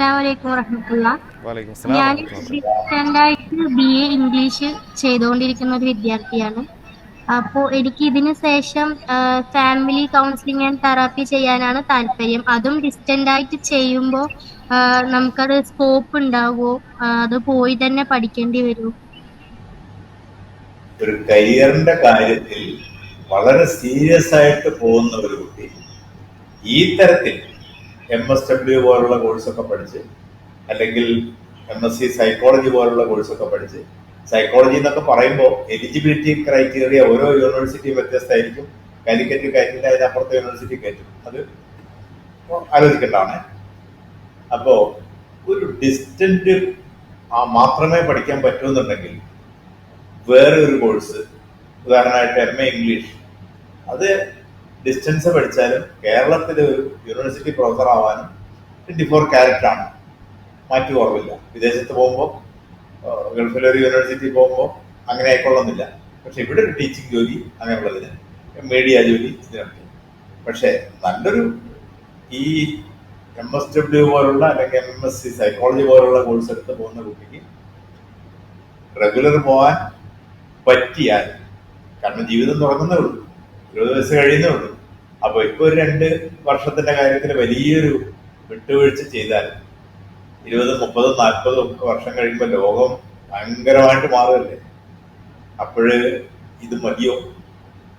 വറഹമത്തുള്ള. ഞാൻ രണ്ടായിട്ട് ബി എ ഇംഗ്ലീഷ് ചെയ്തുകൊണ്ടിരിക്കുന്ന ഒരു വിദ്യാർത്ഥിയാണ്. അപ്പോൾ എനിക്ക് ഇതിന് ശേഷം ഫാമിലി കൗൺസിലിംഗ് ആൻഡ് തെറാപ്പി ചെയ്യാനാണ് താല്പര്യം. അതും ഡിസ്റ്റന്റ് ആയിട്ട് ചെയ്യുമ്പോൾ നമുക്കത് സ്കോപ്പ് ഉണ്ടാവുമോ അത് പോയി തന്നെ പഠിക്കേണ്ടി വരുമോ ഒരു കരിയറിന്റെ കാര്യത്തിൽ വളരെ സീരിയസ് ആയിട്ട് പോകുന്ന ഒരു കുട്ടി. ഈ തരത്തിൽ എം എസ് ഡബ്ല്യു പോലുള്ള കോഴ്സൊക്കെ പഠിച്ച് അല്ലെങ്കിൽ എം എസ് സി സൈക്കോളജി പോലുള്ള കോഴ്സൊക്കെ പഠിച്ച്. സൈക്കോളജി എന്നൊക്കെ പറയുമ്പോൾ എലിജിബിലിറ്റി ക്രൈറ്റീരിയ ഓരോ യൂണിവേഴ്സിറ്റിയും വ്യത്യസ്തമായിരിക്കും. കാലിക്കറ്റ് കയറ്റില്ല അതിനപ്പുറത്തെ യൂണിവേഴ്സിറ്റി കയറ്റും. അത് ആലോചിക്കേണ്ടതാണ്. അപ്പോൾ ഒരു ഡിസ്റ്റന്റ് ആ മാത്രമേ പഠിക്കാൻ പറ്റുമെന്നുണ്ടെങ്കിൽ വേറെ ഒരു കോഴ്സ് ഉദാഹരണമായിട്ട് എം എ ഇംഗ്ലീഷ് അത് ഡിസ്റ്റൻസ് പഠിച്ചാലും കേരളത്തിൽ ഒരു യൂണിവേഴ്സിറ്റി പ്രൊഫസർ ആവാനും ട്വന്റി ഫോർ ആണ്. മാറ്റി കുറവില്ല. വിദേശത്ത് പോകുമ്പോൾ ഗൾഫിലെ ഒരു യൂണിവേഴ്സിറ്റി പോകുമ്പോൾ അങ്ങനെ ആയിക്കൊള്ളുന്നില്ല പക്ഷെ ഇവിടെ ഒരു ടീച്ചിങ് ജോലി അങ്ങനെയുള്ളതിന്. മീഡിയ ജോലി ഇതിനൊക്കെ പക്ഷേ നല്ലൊരു ഈ എം എസ് ഡബ്ല്യു പോലുള്ള അല്ലെങ്കിൽ എം എസ് സി സൈക്കോളജി പോലുള്ള കോഴ്സ് എടുത്ത് പോകുന്ന കുട്ടിക്ക് റെഗുലർ പോകാൻ പറ്റിയാൽ കാരണം ജീവിതം തുടങ്ങുന്നേ ഉള്ളൂ. ഇരുപത് വയസ്സ് കഴിയുന്നേ ഉള്ളൂ. അപ്പൊ ഇപ്പൊ ഒരു രണ്ട് വർഷത്തിന്റെ കാര്യത്തിൽ വലിയൊരു വിട്ടുവീഴ്ച ചെയ്താൽ ഇരുപത് മുപ്പതും നാൽപ്പതും ഒക്കെ വർഷം കഴിയുമ്പോൾ ലോകം ഭയങ്കരമായിട്ട് മാറുകയല്ലേ? അപ്പോഴ് ഇത് മതിയോ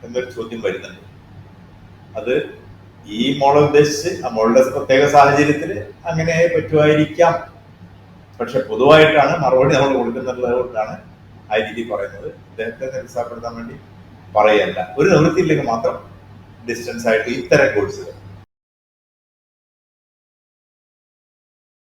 എന്നൊരു ചോദ്യം വരുന്നുണ്ട്. അത് ഈ മോളെ ഉദ്ദേശിച്ച് ആ മോളുടെ പ്രത്യേക സാഹചര്യത്തിൽ അങ്ങനെ പറ്റുമായിരിക്കാം. പക്ഷെ പൊതുവായിട്ടാണ് മറുപടി നമ്മൾ കൊടുക്കുന്നുള്ളത് കൊണ്ടാണ് ആ രീതി പറയുന്നത്. ഇദ്ദേഹത്തെ നിരുത്സാഹപ്പെടുത്താൻ വേണ്ടി പറയല്ല. ഒരു നിവൃത്തിയില്ലെങ്കിൽ മാത്രം ഡിസ്റ്റൻസ് ആയിട്ട് ഇത്തരം കോഴ്സുകൾ